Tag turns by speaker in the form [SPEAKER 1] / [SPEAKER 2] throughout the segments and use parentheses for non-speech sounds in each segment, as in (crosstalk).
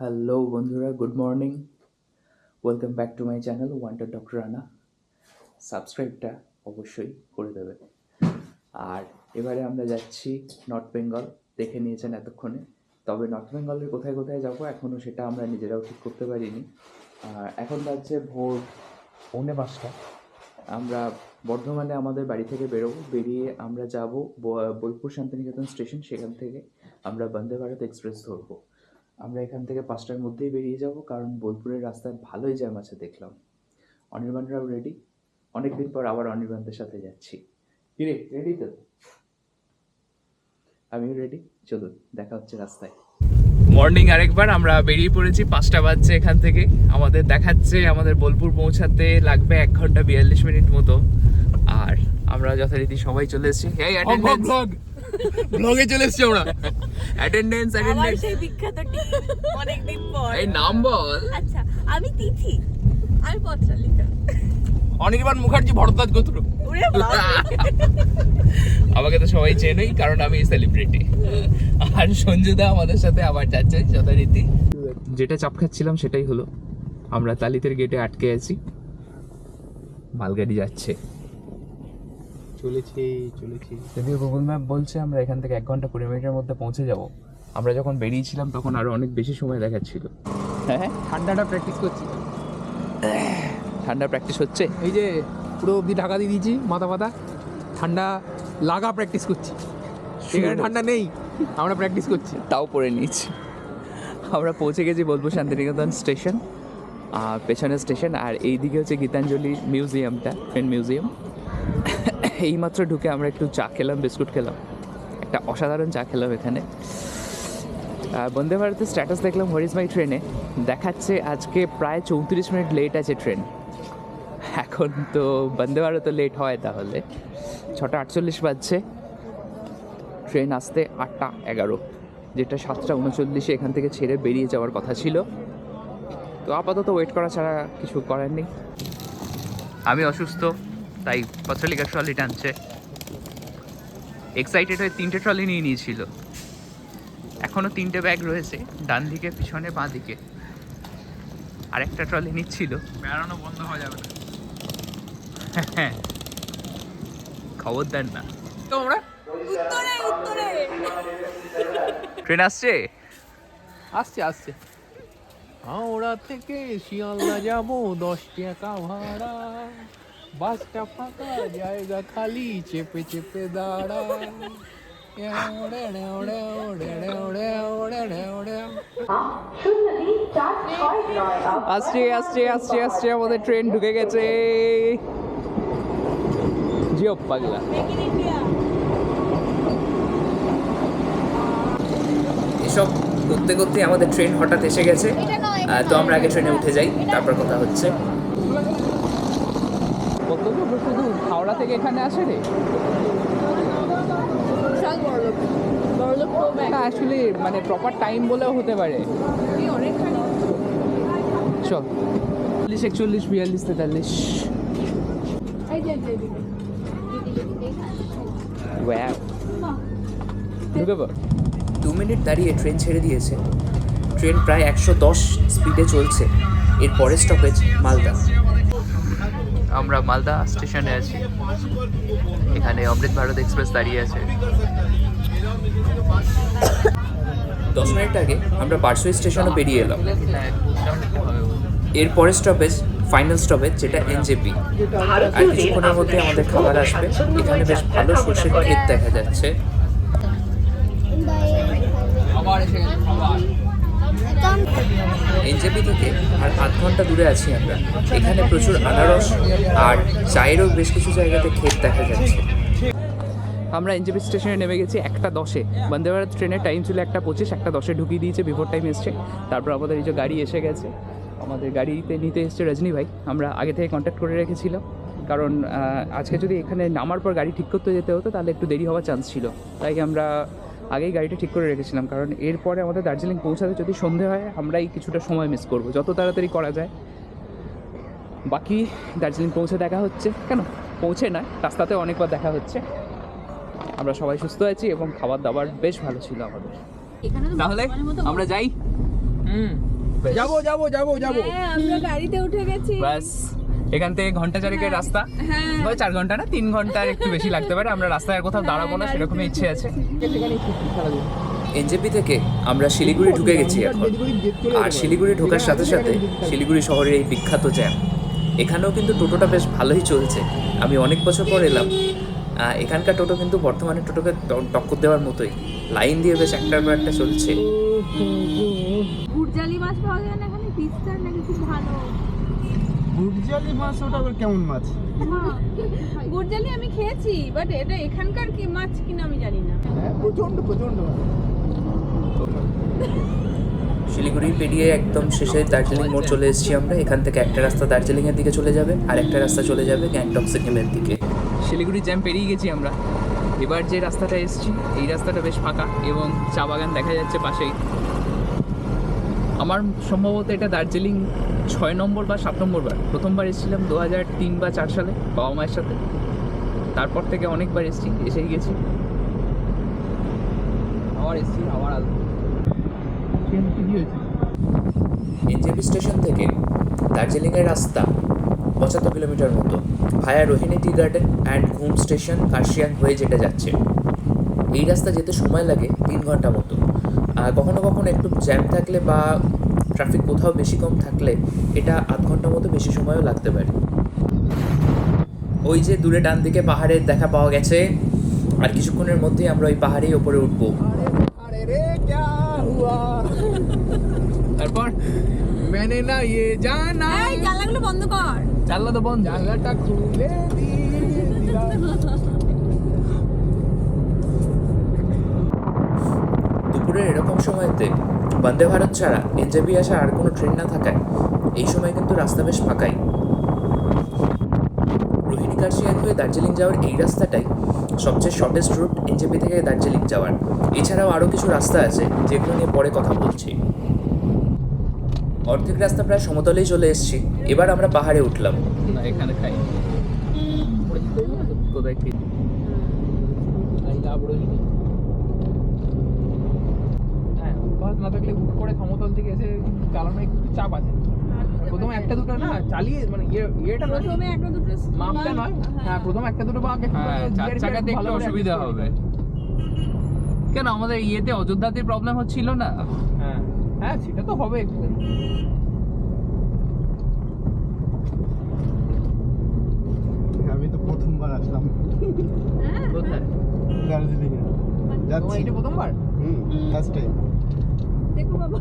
[SPEAKER 1] Hello বন্ধুরা good morning welcome back to my channel wonder doctor Rana সাবস্ক্রাইবটা অবশ্যই করে দেবে। আর এবারে আমরা যাচ্ছি নর্থ বেঙ্গল দেখে নিয়েছেন এতক্ষণে। তবে নর্থ বেঙ্গলের কোথায় কোথায় যাব এখনও সেটা আমরা নিজেরাও ঠিক করতে পারিনি। আর এখন বাজছে ভোর পৌনে পাঁচটা। আমরা বর্ধমানে আমাদের বাড়ি থেকে বেরোবো। বেরিয়ে আমরা যাব বোলপুর শান্তিনিকেতন স্টেশন, সেখান থেকে আমরা বন্দে ভারত এক্সপ্রেস ধরবো। আমরা এখান থেকে পাঁচটার মধ্যেই বেরিয়ে যাব কারণ বোলপুরের রাস্তায় ভালোই জ্যাম আছে দেখলাম। অনির্বাণরাও রেডি অনেকদিন পর আবার অনির্বাণদের সাথে যাচ্ছি। কিরে রেডি তো? আমিও রেডি চলুন দেখা হচ্ছে রাস্তায়। মর্নিং আরেকবার আমরা বেরিয়ে পড়েছি পাঁচটা বাজছে এখান থেকে। আমাদের দেখাচ্ছে আমাদের বোলপুর পৌঁছাতে লাগবে এক ঘণ্টা বিয়াল্লিশ মিনিট মতো। আর আমরা যথারীতি সবাই চলে এসেছি।
[SPEAKER 2] ব্লগে চলে এসছি আমরা।
[SPEAKER 1] অ্যাটেন্ডেন্স অ্যাটেন্ডেন্স
[SPEAKER 3] সেই বিখ্যাত টিম অনেকদিন পর।
[SPEAKER 1] এই নাম বল।
[SPEAKER 3] আচ্ছা আমি তিথি। আমি পত্রালিকা।
[SPEAKER 2] অনির্বাণ মুখার্জি ভরদ্বাজ গোত্র।
[SPEAKER 3] ওরে
[SPEAKER 1] আমাকে তো সবাই চেনেই কারণ আমি সেলিব্রিটি আর সঞ্জুদা আমাদের সাথে আবার যাচ্ছে যথারীতি। যেটা চাপ খাচ্ছিলাম সেটাই হলো। আমরা তালিতের গেটে আটকে আছি। মালগাড়ি যাচ্ছে।
[SPEAKER 2] চলেছে চলেছে।
[SPEAKER 1] যদিও গুগল ম্যাপ বলছে আমরা এখান থেকে এক ঘণ্টা কুড়ি মিনিটের মধ্যে পৌঁছে যাব। আমরা যখন বেরিয়েছিলাম তখন আরও অনেক বেশি সময় দেখাচ্ছিল। হ্যাঁ
[SPEAKER 2] ঠান্ডাটা প্র্যাকটিস করছি।
[SPEAKER 1] ঠান্ডা প্র্যাকটিস হচ্ছে?
[SPEAKER 2] এই যে পুরো অবধি ঢাকা দিয়ে দিয়েছি মাথা মাথা ঠান্ডা লাগা প্র্যাকটিস করছি। এখানে ঠান্ডা নেই আমরা প্র্যাকটিস করছি।
[SPEAKER 1] তাও পরে নিয়েছি। আমরা পৌঁছে গেছি বোলপুর শান্তিনিকেতন স্টেশন আর পেছনে স্টেশন আর এই দিকে হচ্ছে গীতাঞ্জলি মিউজিয়ামটা ফ্রেন্ড মিউজিয়াম এইমাত্র ঢুকে আমরা একটু চা খেলাম, বিস্কুট খেলাম। একটা অসাধারণ চা খেলাম এখানে। বন্দে ভারতের স্ট্যাটাস দেখলাম হরিস মাই ট্রেনে দেখাচ্ছে আজকে প্রায় চৌত্রিশ মিনিট লেট আছে ট্রেন এখন তো বন্দে ভারতও লেট হয় তাহলে। ছটা আটচল্লিশ বাজছে। ট্রেন আসতে আটটা এগারো। যেটা সাতটা উনচল্লিশে এখান থেকে ছেড়ে বেরিয়ে যাওয়ার কথা ছিল। তো আপাতত ওয়েট করা ছাড়া কিছু করার নেই। আমি অসুস্থ। তাই পত্রলিকা ট্রলি টানছে। এক্সাইটেড হয়ে তিনটে ট্রলি নিয়ে নিয়েছিল। এখনও তিনটে ব্যাগ রয়েছে ডান দিকে পিছনে বাঁ দিকে। আর একটা ট্রলি নিচ্ছিল।
[SPEAKER 2] বেড়ানো বন্ধ হয়ে যাবে।
[SPEAKER 1] হ্যাঁ (laughs) খবর দেন না।
[SPEAKER 2] তো আমরা
[SPEAKER 3] উত্তরে উত্তরে।
[SPEAKER 1] ট্রেন আসছে?
[SPEAKER 2] আসছে আসছে। হাওড়া থেকে শিয়ালদা যাব দশ টাকা ভাড়া। বাসটা ফাঁকা জায়গা খালি চেপে চেপে দাঁড়া। ওড়ে ওড়ে ওড়ে ওড়ে ওড়ে ওড়ে ওড়ে
[SPEAKER 1] আসছে আসছে আসছে আসছে আমাদের ট্রেন ঢুকে গেছে। জিও পাগলা। এসব করতে করতে আমাদের ট্রেন হঠাৎ এসে গেছে। তো আমরা আগে ট্রেনে উঠে যাই তারপর কথা হচ্ছে। কত শুধু হাওড়া থেকে এখানে আসে রে। না অ্যাকচুয়ালি মানে প্রপার টাইম বলেও হতে পারে।
[SPEAKER 3] অনেকখানি
[SPEAKER 1] চল। চল্লিশ একচল্লিশ বিয়াল্লিশ তেতাল্লিশ. ঢুকে পড়। দু মিনিট দাঁড়িয়ে ট্রেন ছেড়ে দিয়েছে। ট্রেন প্রায় একশো দশ স্পিডে চলছে। এর পরের স্টপেজ মালদা। আমরা মালদা স্টেশনে আছি। এখানে অমৃত ভারত এক্সপ্রেস দাঁড়িয়ে আছে। দশ মিনিট আগে আমরা পার্শ্বই স্টেশনে বেরিয়ে এলাম। এর পরের স্টপেজ ফাইনাল স্টপেজ যেটা এনজেপি আর কিছুক্ষণের মধ্যে আমাদের খাবার আসবে। এখানে বেশ ভালো সর্ষের ক্ষেত দেখা যাচ্ছে
[SPEAKER 2] আবার এসে গেছে খাবার
[SPEAKER 1] এনজেপি থেকে আর আধ ঘণ্টা দূরে আছি আমরা। এখানে প্রচুর আনারস আর চায়েরও বেশ কিছু জায়গাতে ক্ষেত দেখা যাচ্ছে। আমরা এনজেপি স্টেশনে নেমে গেছি একটা দশে। বন্দে ভারত ট্রেনের টাইম ছিল একটা পঁচিশ, একটা দশে ঢুকিয়ে দিয়েছে বিফোর টাইম এসছে। তারপর আমাদের এই যে গাড়ি এসে গেছে, আমাদের গাড়িতে নিতে এসছে রজনী ভাই। আমরা আগে থেকে কন্ট্যাক্ট করে রেখেছিলাম। কারণ আজকে যদি এখানে নামার পর গাড়ি ঠিক করতে যেতে হতো, তাহলে একটু দেরি হওয়ার চান্স ছিল। তাই আমরা আগেই গাড়িটা ঠিক করে রেখেছিলাম কারণ এরপরে আমাদের দার্জিলিং পৌঁছাতে যদি সন্ধে হয় আমরাই কিছুটা সময় মিস করব। যত তাড়াতাড়ি করা যায়। বাকি দার্জিলিং পৌঁছে দেখা হচ্ছে। কেন? পৌঁছে না রাস্তাতে অনেকবার দেখা হচ্ছে। আমরা সবাই সুস্থ আছি এবং খাবার দাবার বেশ ভালো ছিল আমাদের। তাহলে আমরা যাই?
[SPEAKER 2] হুম। যাব যাব যাব যাব।
[SPEAKER 3] হ্যাঁ আমরা গাড়িতে উঠে গেছি।
[SPEAKER 1] ব্যাস। এখান থেকে ঘণ্টা চারেকের রাস্তা।
[SPEAKER 3] হ্যাঁ।
[SPEAKER 1] বা চার ঘণ্টা না তিন ঘণ্টার একটু বেশি লাগতে পারে। আমরা রাস্তায় আর কোথাও দাঁড়াবো না সেরকমই ইচ্ছে আছে। এনজেপি থেকে আমরা শিলিগুড়ি ঢুকে গেছি এখন। আর শিলিগুড়ি ঢোকার সাথে সাথে শিলিগুড়ি শহরের এই বিখ্যাত জ্যাম এখানেও কিন্তু টোটোটা বেশ ভালোই চলছে। আমি অনেক বছর পর এলাম। এখানকার টোটো কিন্তু বর্তমানে টোটোকে টক্কর দেওয়ার মতোই। লাইন দিয়ে বেশ একটার পর একটা চলছে।
[SPEAKER 3] গুড়জালি মাছ পাওয়া যায় না এখানে? পিসটা নাকি খুব ভালো।
[SPEAKER 4] গুড়জালি মাছ ওটা আবার কেমন মাছ?
[SPEAKER 3] গুড়জালি আমি খেয়েছি বাট এটা এখানকার কি মাছ কিনা আমি জানি না।
[SPEAKER 2] হ্যাঁ, প্রচণ্ড প্রচণ্ড
[SPEAKER 1] শিলিগুড়ি পেরিয়ে একদম শেষে দার্জিলিং মোড় চলে এসেছি আমরা। এখান থেকে একটা রাস্তা দার্জিলিংয়ের দিকে চলে যাবে আর একটা রাস্তা চলে যাবে গ্যাংটক সিকিমের দিকে। শিলিগুড়ি জ্যাম পেরিয়ে গেছি আমরা। এবার যে রাস্তাটা এসেছি এই রাস্তাটা বেশ ফাঁকা এবং চা বাগান দেখা যাচ্ছে পাশেই। আমার সম্ভবত এটা দার্জিলিং ছয় নম্বর বা সাত নম্বর বার। প্রথমবার এসেছিলাম দু হাজার তিন বা চার সালে বাবা মায়ের সাথে। তারপর থেকে অনেকবার এসেছি, এসেই গেছি।
[SPEAKER 2] আবার এসছি হয়েছে?
[SPEAKER 1] এনজেপি স্টেশন থেকে দার্জিলিংয়ের রাস্তা পঁচাত্তর কিলোমিটার মতো via Rohini tea garden and Ghum station Kurseong হয়ে যেটা যাচ্ছে। এই রাস্তা যেতে সময় লাগে তিন ঘণ্টা মতো। কখনো কখনো একটু জ্যাম থাকলে বা ট্রাফিক কোথাও বেশি কম থাকলে এটা আধ ঘণ্টার মতো বেশি সময়ও লাগতে পারে। ওই যে দূরে ডান দিকে পাহাড়ের দেখা পাওয়া গেছে আর কিছুক্ষণের মধ্যেই আমরা ওই পাহাড়েই ওপরে উঠবো। তারপর
[SPEAKER 2] মেনে না ইয়ে
[SPEAKER 3] জানা? জানলাগুলো বন্ধ কর।
[SPEAKER 1] জানলা তো বন্ধ।
[SPEAKER 2] জানলাটা খুলে দিলাম।
[SPEAKER 1] এরকম সময়তে বন্দে ভারত ছাড়া এনজেপি আসা আর কোনো ট্রেন না থাকায় এই সময় কিন্তু রাস্তা বেশ ফাঁকাই। রোহিণী কার্শিয়াং হয়ে দার্জিলিং যাওয়ার এই রাস্তাটাই সবচেয়ে শর্টেস্ট রুট এনজেপি থেকে দার্জিলিং যাওয়ার। এছাড়াও আরও কিছু রাস্তা আছে যেগুলো নিয়ে পরে কথা বলছি। অর্ধেক রাস্তা প্রায় সমতলেই চলে এসেছি। এবার আমরা পাহাড়ে উঠলাম। না, এখানে খাই কোথায় খেয়ে
[SPEAKER 2] এই লাভ রোহিণী। হ্যাঁ অভ্যাস না থাকলে হুট করে সমতল থেকে এসে চালানো একটু চাপ আছে। প্রথমে একটা দুটো না চালিয়ে মানে ইয়ে ইয়েটা নয়
[SPEAKER 3] প্রথমে একটা দুটো
[SPEAKER 2] মাপটা নয়। হ্যাঁ। প্রথম একটা দুটো বা আগে
[SPEAKER 1] হ্যাঁ চার চাকাতে একটু অসুবিধা হবে। কেন? আমাদের ইয়েতে অযোধ্যাতে প্রবলেম হচ্ছিল না?
[SPEAKER 2] হ্যাঁ। হ্যাঁ সেটা তো হবে। একটু
[SPEAKER 4] আমি তো প্রথমবার আসলাম।
[SPEAKER 3] হ্যাঁ।
[SPEAKER 1] কোথায়?
[SPEAKER 4] দার্জিলিং এ
[SPEAKER 2] তোমার
[SPEAKER 4] যাচ্ছি
[SPEAKER 2] এটা প্রথমবার?
[SPEAKER 4] হুম ফার্স্ট টাইম
[SPEAKER 3] দেখো বাবা।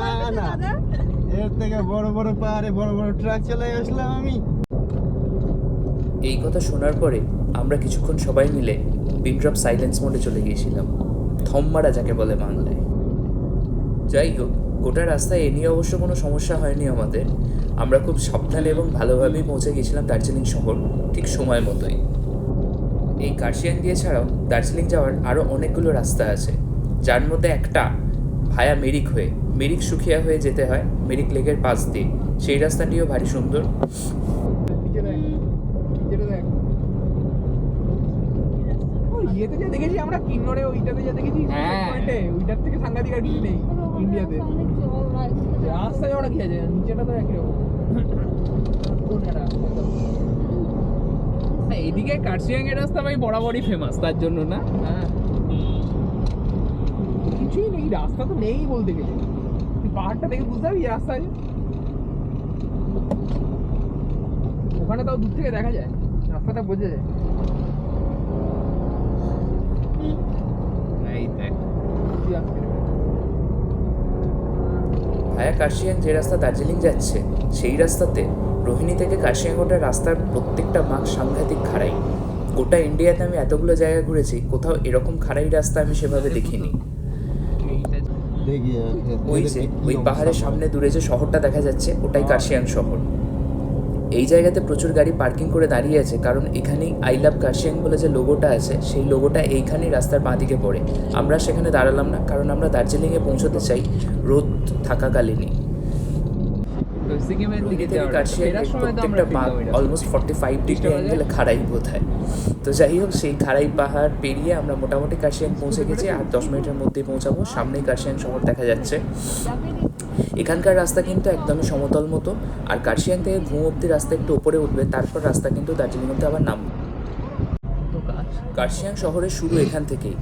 [SPEAKER 4] না না। এর থেকে বড় বড় পাহাড়ে বড় বড় ট্রাক চালাই আসলাম আমি।
[SPEAKER 1] এই কথা শোনার পরে আমরা কিছুক্ষণ সবাই মিলে বিড্রপ সাইলেন্স মোডে চলে গিয়েছিলাম। থম মারা যাকে বলে বাংলায়। যাই হোক গোটা রাস্তায় এ নিয়ে অবশ্য কোনো সমস্যা হয়নি আমাদের। আমরা খুব সাবধানে এবং ভালোভাবেই পৌঁছে গিয়েছিলাম দার্জিলিং শহর ঠিক সময় মতোই। এই কার্শিয়াং দিয়ে ছাড়াও দার্জিলিং যাওয়ার আরও অনেকগুলো রাস্তা আছে। যার মধ্যে একটা ভায়া মেরিক হয়ে মেরিক সুখিয়া হয়ে যেতে হয় মেরিক লেকের পাশ দিয়ে। সেই রাস্তাটিও ভারী সুন্দর।
[SPEAKER 2] ইয়েতে যা দেখেছি আমরা কিন্নরে ওইটাতে যা দেখেছি
[SPEAKER 1] হ্যাঁ।
[SPEAKER 2] ওইটার থেকে সাংঘাতিক আর কিছু নেই ইন্ডিয়াতে। রাস্তা যাওয়াটা কি আছে? নিচেটা তো একই রকম। কোন এটা?
[SPEAKER 1] কার্শিয়াং এর রাস্তা ভাই বরাবরই ফেমাস তার জন্য না?
[SPEAKER 2] হ্যাঁ। রাস্তা তো নেই বলতে গেলে। তুই পাহাড়টা দেখে বুঝতে পারবি রাস্তা আছে ওখানে তাও দূর থেকে দেখা যায় রাস্তাটা বোঝা যায়।
[SPEAKER 1] ভায়া কার্শিয়াং যে রাস্তা দার্জিলিং যাচ্ছে সেই রাস্তাতে রোহিণী থেকে কার্শিয়াং ওঠার রাস্তার প্রত্যেকটা মার্ক সাংঘাতিক খাড়াই। গোটা ইন্ডিয়াতে আমি এতগুলো জায়গা ঘুরেছি কোথাও এরকম খাড়াই রাস্তা আমি সেভাবে দেখিনি।
[SPEAKER 4] দেখি
[SPEAKER 1] ওই যে ওই পাহাড়ের সামনে দূরে যে শহরটা দেখা যাচ্ছে ওটাই কার্শিয়াং শহর। এই জায়গাতে প্রচুর গাড়ি পার্কিং করে দাঁড়িয়ে আছে কারণ এখানেই আই লাভ কার্শিয়াং বলে যে লোগোটা আছে সেই লোগোটা এইখানেই রাস্তার বাঁ দিকে পড়ে। আমরা সেখানে দাঁড়ালাম না কারণ আমরা দার্জিলিংয়ে পৌঁছতে চাই রোদ থাকাকালীনই।
[SPEAKER 5] প্রত্যেকটা অলমোস্ট ফর্টি ফাইভ ডিগ্রি? অ্যাঙ্গেলে খাড়াই বোধ হয়। তো যাই হোক সেই খাড়াই পাহাড় পেরিয়ে আমরা মোটামুটি কার্শিয়াং পৌঁছে গেছি। আর দশ মিনিটের মধ্যেই পৌঁছাবো। সামনেই কার্শিয়াং শহর দেখা যাচ্ছে। এখানকার রাস্তা কিন্তু একদমই সমতল মতো। আর কার্শিয়াং থেকে ঘুম অব্দি রাস্তা একটু উপরে উঠবে। তারপর রাস্তা কিন্তু দার্জিলিং অব্দি আবার নামবে।
[SPEAKER 1] কাজ।
[SPEAKER 5] কার্শিয়াং শহরের শুরু এখান থেকেই।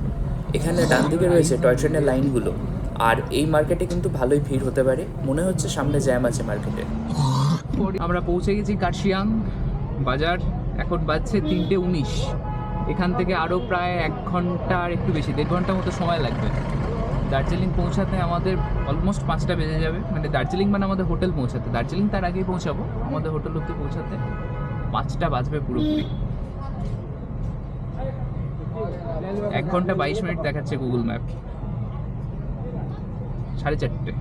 [SPEAKER 5] এখানে ডান দিকে রয়েছে টয় ট্রেনের লাইনগুলো। আর এই মার্কেটে কিন্তু ভালোই ভিড় হতে পারে। মনে হচ্ছে সামনে জ্যাম আছে মার্কেটে
[SPEAKER 1] আমরা পৌঁছে গেছি কার্শিয়াং বাজার। এখন বাজছে তিনটে উনিশ। এখান থেকে আরও প্রায় এক ঘণ্টা আর একটু বেশি, দেড় ঘণ্টা মতো সময় লাগবে। দার্জিলিং পৌঁছাতে আমাদের অলমোস্ট পাঁচটা বেজে যাবে। মানে দার্জিলিং মানে আমাদের হোটেল পৌঁছাতে। দার্জিলিং তার আগেই পৌঁছাবো। আমাদের হোটেল অব্দি পৌঁছাতে পাঁচটা বাজবে পুরোপুরি। এক ঘণ্টা বাইশ মিনিট দেখাচ্ছে গুগল ম্যাপ সাড়ে চারটে।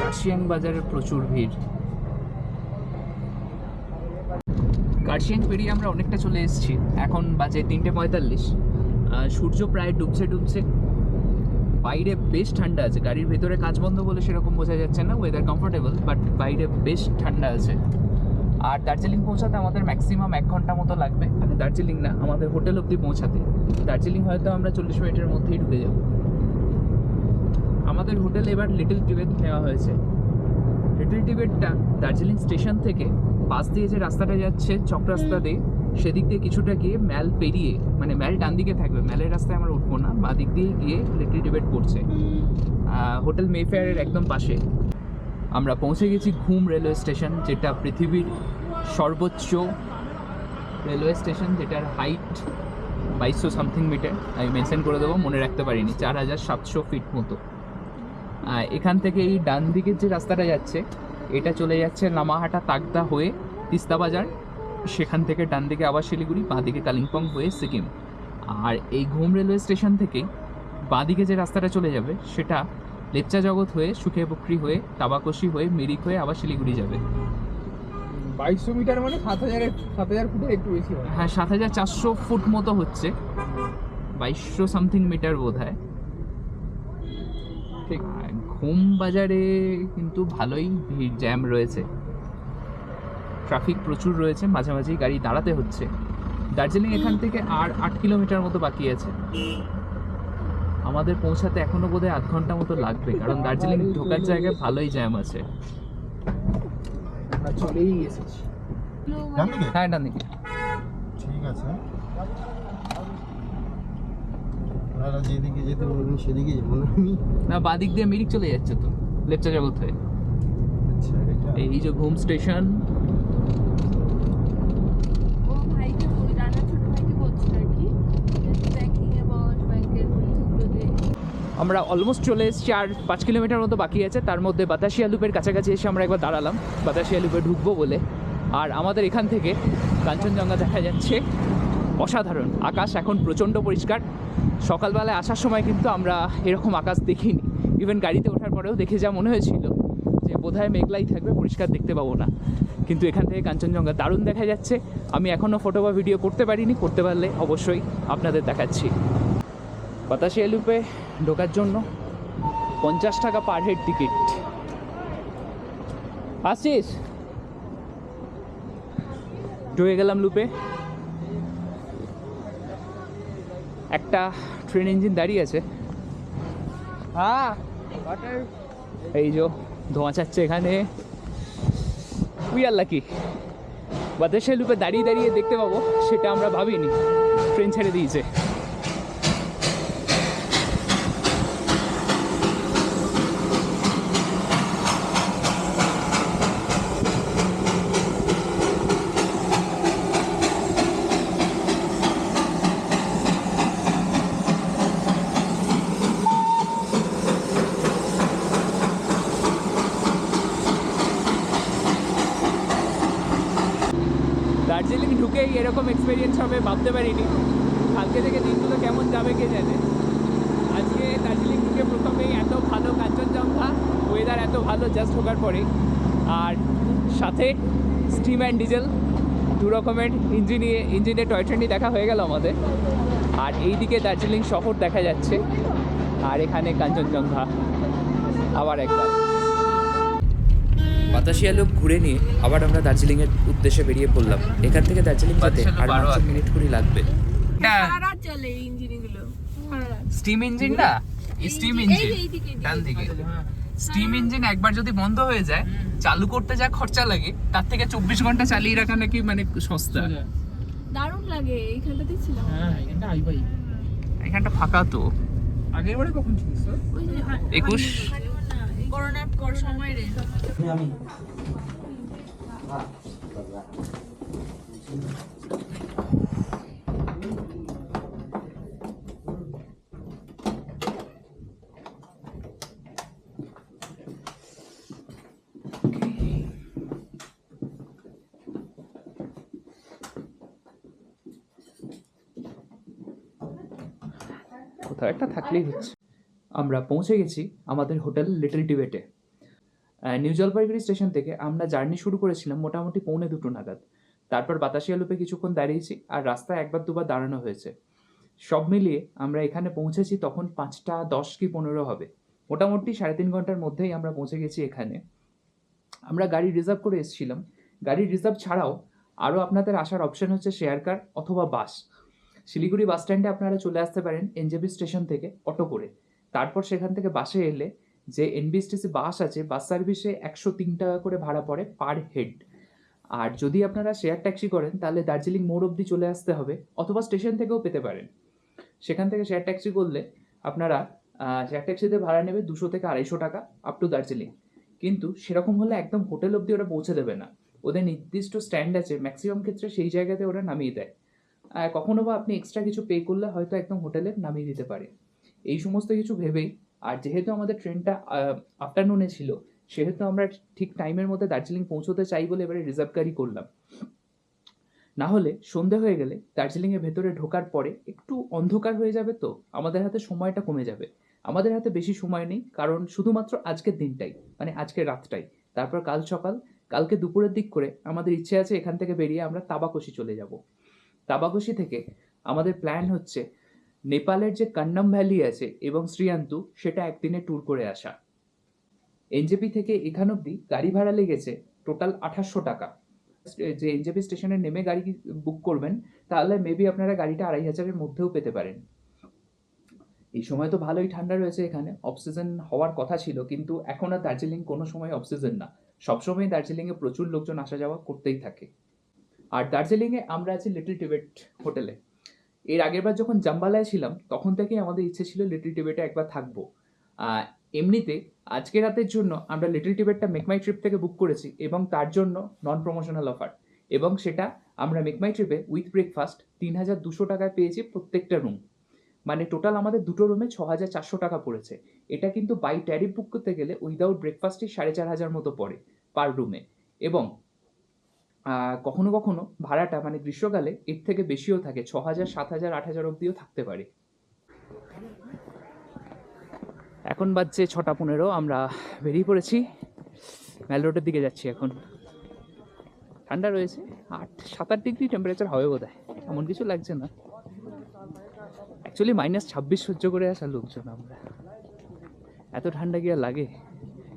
[SPEAKER 1] কার্শিয়াং বাজারে প্রচুর ভিড়। কার্শিয়াং পেরিয়ে আমরা অনেকটা চলে এসেছি। এখন বাজে তিনটে পঁয়তাল্লিশ। সূর্য প্রায় ডুবছে ডুবছে। বাইরে বেশ ঠান্ডা আছে। গাড়ির ভেতরে কাজ বন্ধ বলে সেরকম বোঝা যাচ্ছে না। ওয়েদার কমফোর্টেবল বাট বাইরে বেশ ঠান্ডা আছে। আর দার্জিলিং পৌঁছাতে আমাদের ম্যাক্সিমাম এক ঘণ্টা মতো লাগবে। মানে দার্জিলিং না আমাদের হোটেল অবধি পৌঁছাতে। দার্জিলিং হয়তো আমরা চল্লিশ মিনিটের মধ্যেই ঢুকে যাব। আমাদের হোটেল এবার লিটল টিবেট নেওয়া হয়েছে। লিটল টিবেটটা দার্জিলিং স্টেশন থেকে পাশ দিয়ে যে রাস্তাটা যাচ্ছে চক রাস্তা দিয়ে সেদিক দিয়ে কিছুটা গিয়ে ম্যাল পেরিয়ে মানে ম্যাল ডান দিকে থাকবে। ম্যালের রাস্তায় আমরা উঠবো না বা দিক দিয়ে গিয়ে লিটল টিবেট পড়ছে। হোটেল মেফেয়ারের একদম পাশে। আমরা পৌঁছে গেছি ঘুম রেলওয়ে স্টেশন, যেটা পৃথিবীর সর্বোচ্চ রেলওয়ে স্টেশন, যেটার হাইট বাইশশো সামথিং মিটার আমি মেনশন করে দেবো, মনে রাখতে পারিনি, চার হাজার সাতশো ফিট মতো। এখান থেকে এই ডান দিকের যে রাস্তাটা যাচ্ছে, এটা চলে যাচ্ছে লামাহাটা তাকদা হয়ে তিস্তা বাজার। সেখান থেকে ডান দিকে আবার শিলিগুড়ি, বাঁ দিকে কালিম্পং হয়ে সিকিম। আর এই ঘুম রেলওয়ে স্টেশন থেকে বাঁ দিকে যে রাস্তাটা চলে যাবে, সেটা লেপচা জগৎ হয়ে সুখে বকরি হয়ে তাবাকশি হয়ে মিরিক হয়ে আবার শিলিগুড়ি যাবে।
[SPEAKER 2] বাইশশো মিটার মানে সাত হাজারের সাত হাজার ফুটের একটু বেশি হ্যাঁ।
[SPEAKER 1] সাত হাজার চারশো ফুট মতো হচ্ছে। বাইশশো সামথিং মিটার বোধ হয়। ঠিক। ঘুম বাজারে কিন্তু ভালোই ভিড় জ্যাম রয়েছে। ট্রাফিক প্রচুর রয়েছে মাঝামাঝি গাড়ি দাঁড়াতে হচ্ছে। দার্জিলিং এখান থেকে আর আট কিলোমিটার মতো বাকি আছে। আমাদের পৌঁছাতে এখনও বোধহয় আধ ঘণ্টা মতো লাগবে কারণ দার্জিলিং ঢোকার জায়গায় ভালোই জ্যাম আছে।
[SPEAKER 2] আমরা চলেই এসেছি?
[SPEAKER 1] হ্যাঁ ডান দিকে।
[SPEAKER 4] ঠিক আছে। আপনারা যেদিকে যেতে বলবেন সেদিকে যাব না আমি?
[SPEAKER 1] না বাঁ দিক দিয়ে মিরিক চলে যাচ্ছে তো লেপচা জগৎ হয়ে
[SPEAKER 4] আচ্ছা
[SPEAKER 1] এই যে ঘুম স্টেশন
[SPEAKER 3] ও ভাইকে ওই রান্না ছোট ভাইকে বলছিল আর কি ব্যাংকিং এ বস ব্যাংকের পরীক্ষাগুলোতে
[SPEAKER 1] আমরা অলমোস্ট চলে এসেছি, আর পাঁচ কিলোমিটার মতো বাকি আছে। তার মধ্যে বাতাসিয়া লুপের কাছাকাছি এসে আমরা একবার দাঁড়ালাম। বাতাসিয়া লুপে ঢুকবো বলে। আর আমাদের এখান থেকে কাঞ্চনজঙ্ঘা দেখা যাচ্ছে। অসাধারণ। আকাশ এখন প্রচণ্ড পরিষ্কার। সকালবেলায় আসার সময় কিন্তু আমরা এরকম আকাশ দেখিনি। ইভেন গাড়িতে ওঠার পরেও দেখে যা মনে হয়েছিল যে বোধহয় মেঘলাই থাকবে, পরিষ্কার দেখতে পাবো না। কিন্তু এখান থেকে কাঞ্চনজঙ্ঘা দারুণ দেখা যাচ্ছে। আমি এখনও ফটো বা ভিডিও করতে পারিনি। করতে পারলে অবশ্যই আপনাদের দেখাচ্ছি। বাতাসিয়া লুপে ঢোকার জন্য পঞ্চাশ টাকা পার হেড টিকিট আসছিস ঢুকে গেলাম লুপে একটা ট্রেন ইঞ্জিন দাঁড়িয়ে আছে।
[SPEAKER 2] হ্যাঁ
[SPEAKER 1] এই যে ধোঁয়া চাচ্ছে এখানে। উই আর লাকি বাতাসিয়া লুপে দাঁড়িয়ে দাঁড়িয়ে দেখতে পাবো সেটা আমরা ভাবিনি। ট্রেন ছেড়ে দিয়েছে। দার্জিলিং ঢুকেই এরকম এক্সপিরিয়েন্স হবে, ভাবতে পারিনি। কালকে থেকে দিনগুলো কেমন যাবে কে জানে? আজকে দার্জিলিং ঢুকে প্রথমেই এত ভালো কাঞ্চনজঙ্ঘা ওয়েদার এত ভালো জাস্ট ঢোকার পরে আর সাথে স্টিম অ্যান্ড ডিজেল দু রকমের ইঞ্জিনিয়ে ইঞ্জিনের টয় ট্রেনটি দেখা হয়ে গেল আমাদের। আর এইদিকে দার্জিলিং শহর দেখা যাচ্ছে। আর এখানে কাঞ্চনজঙ্ঘা। আবার একবার।
[SPEAKER 5] বাতাসিয়া লোক ঘুরে নিয়ে আবার আমরা দার্জিলিংয়ের উদ্দেশ্যে বেরিয়ে পড়লাম। এখান থেকে দার্জিলিং যেতে আর মাত্র মিনিট কুড়ি লাগবে।
[SPEAKER 3] সারা চলে ইঞ্জিনগুলো
[SPEAKER 1] স্টিম ইঞ্জিন না? Steam engine. ডান দিকে। স্টিম ইঞ্জিন একবার যদি বন্ধ হয়ে যায় চালু করতে যা খরচা লাগে তার থেকে চব্বিশ ঘণ্টা চালিয়ে রাখা নাকি মানে সস্তা।
[SPEAKER 3] দারুণ লাগে এইখানটাতে
[SPEAKER 2] হ্যাঁ এখানটা ফাই
[SPEAKER 1] এখানটা ফাঁকা তো।
[SPEAKER 2] আগের বারে কখন
[SPEAKER 3] যে
[SPEAKER 1] একুশ?
[SPEAKER 3] করোনার সময়
[SPEAKER 1] কোথাও একটা থাকলেই হচ্ছে। আমরা পৌঁছে গেছি আমাদের হোটেল লিটল টিবেটে। নিউ জলপাইগুড়ি স্টেশন থেকে আমরা জার্নি শুরু করেছিলাম মোটামুটি পৌনে দুটো নাগাদ। তারপর বাতাসিয়া লুপে কিছুক্ষণ দাঁড়িয়েছি আর রাস্তায় একবার দুবার দাঁড়ানো হয়েছে। সব মিলিয়ে আমরা এখানে পৌঁছেছি তখন পাঁচটা দশ কি পনেরো হবে। মোটামুটি সাড়ে তিন ঘণ্টার মধ্যেই আমরা পৌঁছে গেছি এখানে। আমরা গাড়ি রিজার্ভ করে এসেছিলাম। গাড়ি রিজার্ভ ছাড়াও আরও আপনাদের আসার অপশন হচ্ছে শেয়ার কার অথবা বাস। শিলিগুড়ি বাস স্ট্যান্ডে আপনারা চলে আসতে পারেন এনজেপি স্টেশন থেকে অটো করে। তারপর সেখান থেকে বাসে এলে যে এনবিএসটিসি বাস আছে, বাস সার্ভিসে একশো তিন টাকা করে ভাড়া পড়ে পার হেড আর যদি আপনারা শেয়ার ট্যাক্সি করেন, তাহলে দার্জিলিং মোড় অবধি চলে আসতে হবে, অথবা স্টেশন থেকেও পেতে পারেন। সেখান থেকে শেয়ার ট্যাক্সি করলে আপনারা শেয়ার ট্যাক্সিতে ভাড়া নেবে দুশো থেকে আড়াইশো টাকা আপ টু দার্জিলিং কিন্তু সেরকম হলে একদম হোটেল অবধি ওরা পৌঁছে দেবে না। ওদের নির্দিষ্ট স্ট্যান্ড আছে ম্যাক্সিমাম ক্ষেত্রে সেই জায়গাতে ওরা নামিয়ে দেয়। কখনো বা আপনি এক্সট্রা কিছু পে করলে হয়তো একদম হোটেলে নামিয়ে দিতে পারে। এই সমস্ত কিছু ভেবেই, আর যেহেতু আমাদের ট্রেনটা আফটারনুনে ছিল, সেহেতু আমরা ঠিক টাইমের মধ্যে দার্জিলিং পৌঁছতে চাই বলে এবারে রিজার্ভ গাড়ি করলাম। না হলে সন্ধে হয়ে গেলে দার্জিলিংয়ের ভেতরে ঢোকার পরে একটু অন্ধকার হয়ে যাবে তো, আমাদের হাতে সময়টা কমে যাবে। আমাদের হাতে বেশি সময় নেই, কারণ শুধুমাত্র আজকের দিনটাই মানে আজকের রাতটাই। তারপর কাল সকাল, কালকে দুপুরের দিক করে আমাদের ইচ্ছে আছে এখান থেকে বেরিয়ে আমরা তাবাকশি চলে যাব। তাবাকশি থেকে আমাদের প্ল্যান হচ্ছে নেপালের যে কান্নাম ভ্যালি আছে এবং শ্রীয়ান্তু, সেটা একদিনে ট্যুর করে আসা। এনজেপি থেকে এখান অবধি গাড়ি ভাড়া লেগেছে টোটাল আঠাশশো টাকা। যে এনজেপি স্টেশনে নেমে গাড়ি বুক করবেন, তাহলে মেবি আপনারা গাড়িটা আড়াই হাজারের মধ্যেও পেতে পারেন। এই সময় তো ভালোই ঠান্ডা রয়েছে এখানে, অক্সিজেন হওয়ার কথা ছিল, কিন্তু এখন আর দার্জিলিং কোনো সময় অক্সিজেন না। সবসময় দার্জিলিংয়ে প্রচুর লোকজন আসা যাওয়া করতেই থাকে। আর দার্জিলিংয়ে আমরা আছি লিটল টিবেট হোটেলে। এর আগেরবার যখন জাম্বালায় ছিলাম, তখন থেকেই আমাদের ইচ্ছে ছিল লিটল টিবেটে একবার থাকব। এমনিতে আজকে রাতের জন্য আমরা লিটল টিবেটটা মেকমাই ট্রিপ থেকে বুক করেছি এবং তার জন্য নন প্রমোশনাল অফার এবং সেটা আমরা মেকমাই ট্রিপে উইথ ব্রেকফাস্ট তিন হাজার দুশো টাকায় পেয়েছি প্রত্যেকটা রুম মানে টোটাল আমাদের দুটো রুমে ছ হাজার চারশো টাকা পড়েছে। এটা কিন্তু বাই ট্যারিফ বুক করতে গেলে উইদাউট ব্রেকফাস্টই সাড়ে চার হাজার মতো পড়ে পার রুমে এবং কখনো কখনো ভাড়াটা মানে গ্রীষ্মকালে এর থেকে বেশিও থাকে ছ হাজার সাত হাজার আট হাজার অব্দিও থাকতে পারে। এখন বাজছে ছটা পনেরো, আমরা বেরিয়ে পড়েছি। ম্যাল রোডের দিকে যাচ্ছি এখন। ঠান্ডা রয়েছে, আট, সাত আট ডিগ্রি টেম্পারেচার হবে বোধ হয় এমন কিছু লাগছে না। অ্যাকচুয়ালি মাইনাস ছাব্বিশ সহ্য করে আসা লোকজন আমরা। এত ঠান্ডা কি আর লাগে?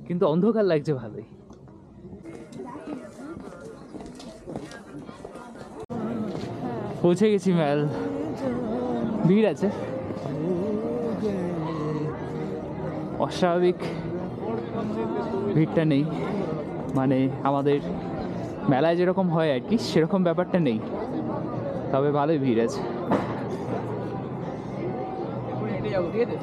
[SPEAKER 1] কিন্তু অন্ধকার লাগছে ভালোই। পৌঁছে গেছি ম্যাল। ভিড় আছে। অস্বাভাবিক ভিড়টা নেই। মানে আমাদের মেলায় যেরকম হয় আর কি, সেরকম ব্যাপারটা নেই। তবে ভালোই ভিড় আছে।
[SPEAKER 2] ঠিক আছে?